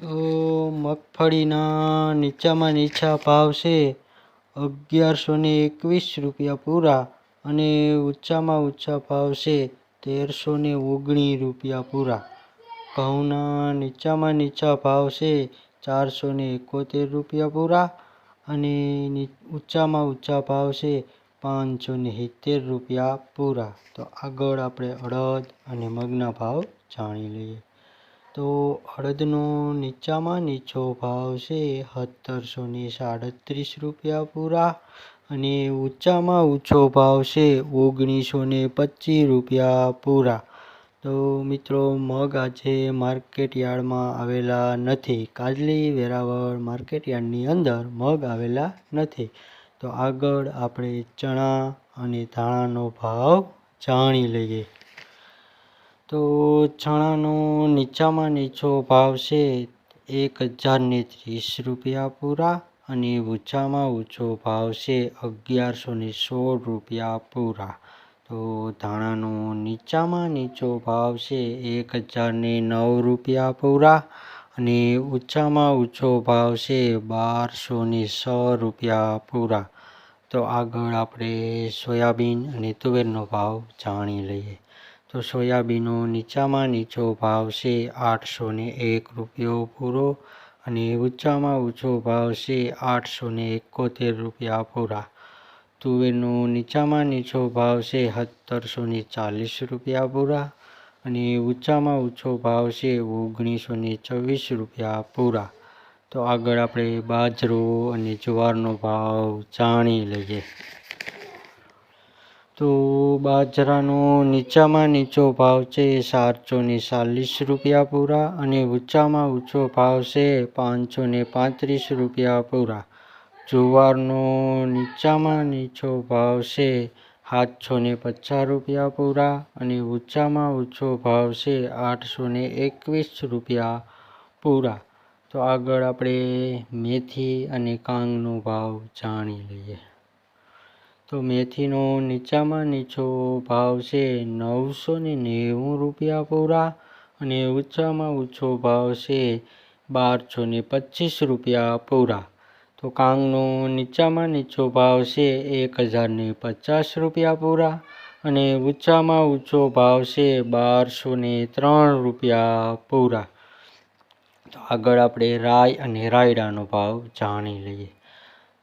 તો મગફળીના નીચામાં નીચા ભાવ છે. અગિયારસો ને એકવીસ રૂપિયા પૂરા અને ઊંચામાં ઊંચા ભાવ છે. તેરસો ને ઓગણીસ રૂપિયા પૂરા. ઘઉંના નીચામાં નીચા ભાવ છે. ચારસો ને એકોતેર રૂપિયા પૂરા અને ઊંચામાં ઊંચા ભાવ છે. પાંચસો ને સિત્તેર રૂપિયા પૂરા. તો આગળ આપણે અડદ અને મગના ભાવ જાણી લઈએ. તો અડદનો નીચામાં નીચો ભાવ છે સત્તરસો ને સાડત્રીસ રૂપિયા પૂરા અને ઊંચામાં ઊંચો ભાવ છે ઓગણીસો ને પચીસ રૂપિયા પૂરા. તો મિત્રો, મગ આજે માર્કેટ યાર્ડમાં આવેલા નથી. કાજલી વેરાવળ માર્કેટ યાર્ડની અંદર મગ આવેલા નથી. તો આગળ આપણે ચણા અને ધાણાનો ભાવ જાણી લઈએ. તો ચણાનો નીચામાં નીચો ભાવ છે એક હજારને ત્રીસ રૂપિયા પૂરા અને ઊંચામાં ઊંચો ભાવ છે અગિયારસો ને સોળ રૂપિયા પૂરા. તો ધાણાનો નીચામાં નીચો ભાવ છે એક હજારને નવ રૂપિયા પૂરા અને ઊંચામાં ઊંચો ભાવ છે બારસો ને સો રૂપિયા પૂરા. તો આગળ આપણે સોયાબીન અને તુવેરનો ભાવ જાણી લઈએ. તો સોયાબીનનો નીચામાં નીચો ભાવ છે આઠસો એક રૂપિયો પૂરો અને ઊંચામાં ઊંચો ભાવ છે આઠસો એકોતેર રૂપિયા પૂરા. તુવેરનો નીચામાં નીચો ભાવ છે સત્તરસો ચાલીસ રૂપિયા પૂરા અને ઊંચામાં ઊંચો ભાવ છે ઓગણીસો ચોવીસ રૂપિયા પૂરા. તો આગળ આપણે બાજરો અને જુવારનો ભાવ જાણી લઈએ. તો બાજરાનો નીચામાં નીચો ભાવ છે સાતસો ને ચાલીસ રૂપિયા પૂરા અને ઊંચામાં ઊંચો ભાવ છે પાંચસો પાંત્રીસ રૂપિયા પૂરા. જુવારનો નીચામાં નીચો ભાવ છે સાતસો પચાસ રૂપિયા પૂરા અને ઊંચામાં ઊંચો ભાવ છે આઠસો એકવીસ રૂપિયા પૂરા. તો આગળ આપણે મેથી અને કાંગનો ભાવ જાણી લઈએ. તો મેથીનો નીચામાં નીચો ભાવ છે નવસો ને નેવું રૂપિયા પૂરા અને ઊંચામાં ઊંચો ભાવ છે બારસો ને પચીસ રૂપિયા પૂરા. તો કાંગનો નીચામાં નીચો ભાવ છે એક હજાર ને પચાસ રૂપિયા પૂરા અને ઊંચામાં ઊંચો ભાવ છે બારસો ને ત્રણ રૂપિયા પૂરા. તો આગળ આપણે રાય અને રાયડાનો ભાવ જાણી લઈએ.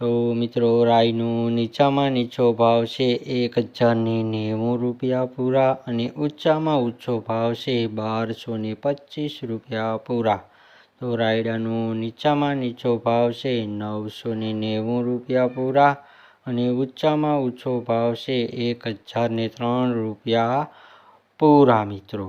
તો મિત્રો રાઈનો નીચામાં નીચો ભાવ છે એક હજારને નેવું રૂપિયા પૂરા અને ઊંચામાં ઊંચો ભાવ છે બારસો ને પચીસ રૂપિયા પૂરા. તો રાયડાનો નીચામાં નીચો ભાવ છે નવસો ને નેવું રૂપિયા પૂરા અને ઊંચામાં ઊંચો ભાવ છે એક હજારને ત્રણ રૂપિયા પૂરા મિત્રો.